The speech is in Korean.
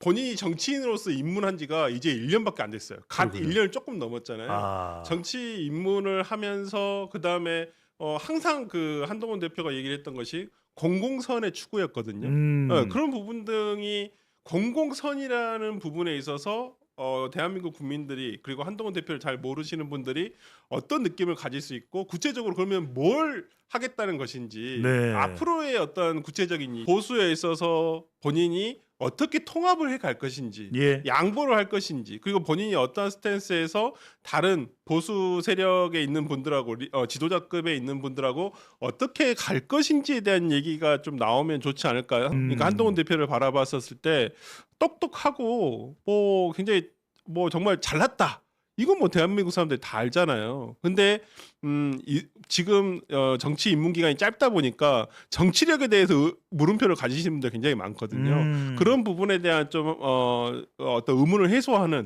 본인이 정치인으로서 입문한 지가 이제 1년밖에 안 됐어요. 갓 그러군요. 1년을 조금 넘었잖아요. 아. 정치 입문을 하면서 그다음에 어 항상 그 한동훈 대표가 얘기를 했던 것이 공공선의 추구였거든요. 음. 어, 그런 부분 등이 공공선이라는 부분에 있어서 어, 대한민국 국민들이 그리고 한동훈 대표를 잘 모르시는 분들이 어떤 느낌을 가질 수 있고 구체적으로 그러면 뭘 하겠다는 것인지 네. 앞으로의 어떤 구체적인 보수에 있어서 본인이 어떻게 통합을 해 갈 것인지 예. 양보를 할 것인지 그리고 본인이 어떤 스탠스에서 다른 보수 세력에 있는 분들하고 리- 어, 지도자급에 있는 분들하고 어떻게 갈 것인지에 대한 얘기가 좀 나오면 좋지 않을까요? 음. 그러니까 한동훈 대표를 바라봤었을 때 똑똑하고 뭐 굉장히 뭐 정말 잘났다. 이건 뭐 대한민국 사람들이 다 알잖아요. 근데 음, 이, 지금 어, 정치 입문 기간이 짧다 보니까 정치력에 대해서 의- 물음표를 가지시는 분들 굉장히 많거든요. 음. 그런 부분에 대한 좀 어, 어떤 의문을 해소하는